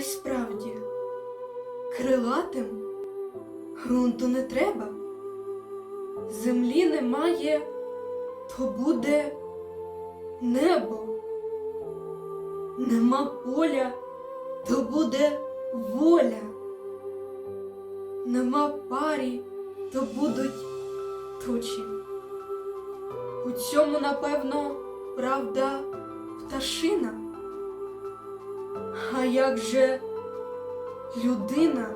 Хай справді крилатим грунту не треба. Землі немає, то буде небо. Нема поля, то буде воля. Нема парі, то будуть тучі. У цьому, напевно, правда пташина. Як же людина?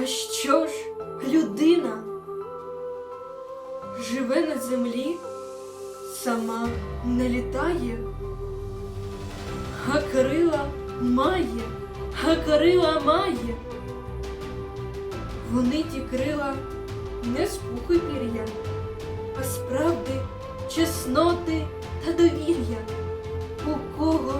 А що ж людина? Живе на землі, сама не літає, а крила має, а крила має. Вони ті крила не з пуху пір'я, а справди, чесноти та довір'я. У кого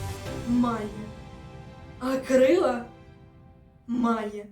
має.